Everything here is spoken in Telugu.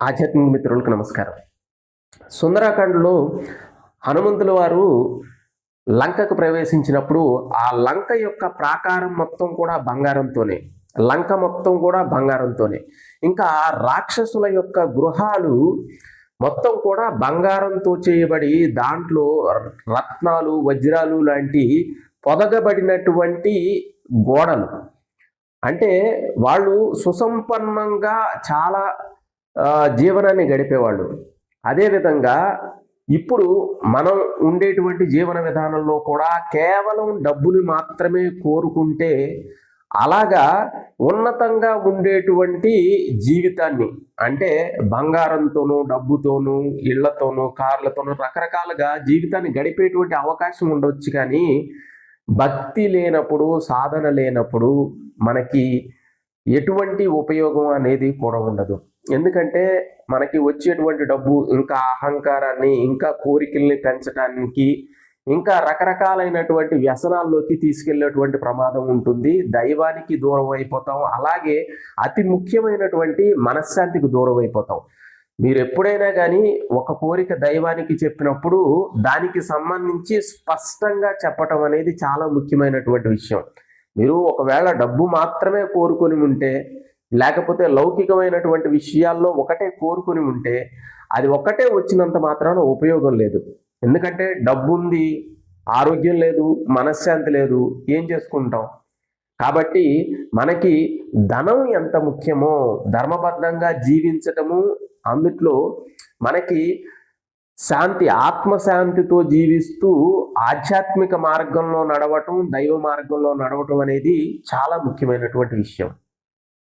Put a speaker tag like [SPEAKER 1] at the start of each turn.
[SPEAKER 1] ఆధ్యాత్మిక మిత్రులకు నమస్కారం. సుందరాఖండ్లో హనుమంతుల వారు లంకకు ప్రవేశించినప్పుడు ఆ లంక యొక్క ప్రాకారం మొత్తం కూడా బంగారంతోనే లంక మొత్తం కూడా బంగారంతోనే. ఇంకా రాక్షసుల యొక్క గృహాలు మొత్తం కూడా బంగారంతో చేయబడి దాంట్లో రత్నాలు వజ్రాలు లాంటి పొదగబడినటువంటి గోడలు. అంటే వాళ్ళు సుసంపన్నంగా చాలా జీవనాన్ని గడిపేవాళ్ళు. అదేవిధంగా ఇప్పుడు మనం ఉండేటువంటి జీవన విధానంలో కూడా కేవలం డబ్బుని మాత్రమే కోరుకుంటే అలాగా ఉన్నతంగా ఉండేటువంటి జీవితాన్ని అంటే బంగారంతోనూ డబ్బుతోనూ ఇళ్ళతోనూ కార్లతోనూ రకరకాలుగా జీవితాన్ని గడిపేటువంటి అవకాశం ఉండొచ్చు కానీ భక్తి లేనప్పుడు సాధన లేనప్పుడు మనకి ఎటువంటి ఉపయోగం అనేది కూడా ఉండదు. ఎందుకంటే మనకి వచ్చేటువంటి డబ్బు ఇంకా అహంకారాన్ని ఇంకా కోరికల్ని పెంచడానికి ఇంకా రకరకాలైనటువంటి వ్యసనాల్లోకి తీసుకెళ్ళేటువంటి ప్రమాదం ఉంటుంది. దైవానికి దూరం అయిపోతాం. అలాగే అతి ముఖ్యమైనటువంటి మనశ్శాంతికి దూరం అయిపోతాం. మీరు ఎప్పుడైనా కానీ ఒక కోరిక దైవానికి చెప్పినప్పుడు దానికి సంబంధించి స్పష్టంగా చెప్పటం అనేది చాలా ముఖ్యమైనటువంటి విషయం. మీరు ఒకవేళ డబ్బు మాత్రమే కోరుకొని ఉంటే లేకపోతే లౌకికమైనటువంటి విషయాల్లో ఒకటే కోరుకొని ఉంటే అది ఒకటే వచ్చినంత మాత్రాన ఉపయోగం లేదు. ఎందుకంటే డబ్బు ఉంది ఆరోగ్యం లేదు మనశ్శాంతి లేదు ఏం చేసుకుంటాం? కాబట్టి మనకి ధనం ఎంత ముఖ్యమో ధర్మబద్ధంగా జీవించటము అందుట్లో మనకి శాంతి ఆత్మశాంతితో జీవిస్తూ ఆధ్యాత్మిక మార్గంలో నడవటం దైవ మార్గంలో నడవటం అనేది చాలా ముఖ్యమైనటువంటి విషయం.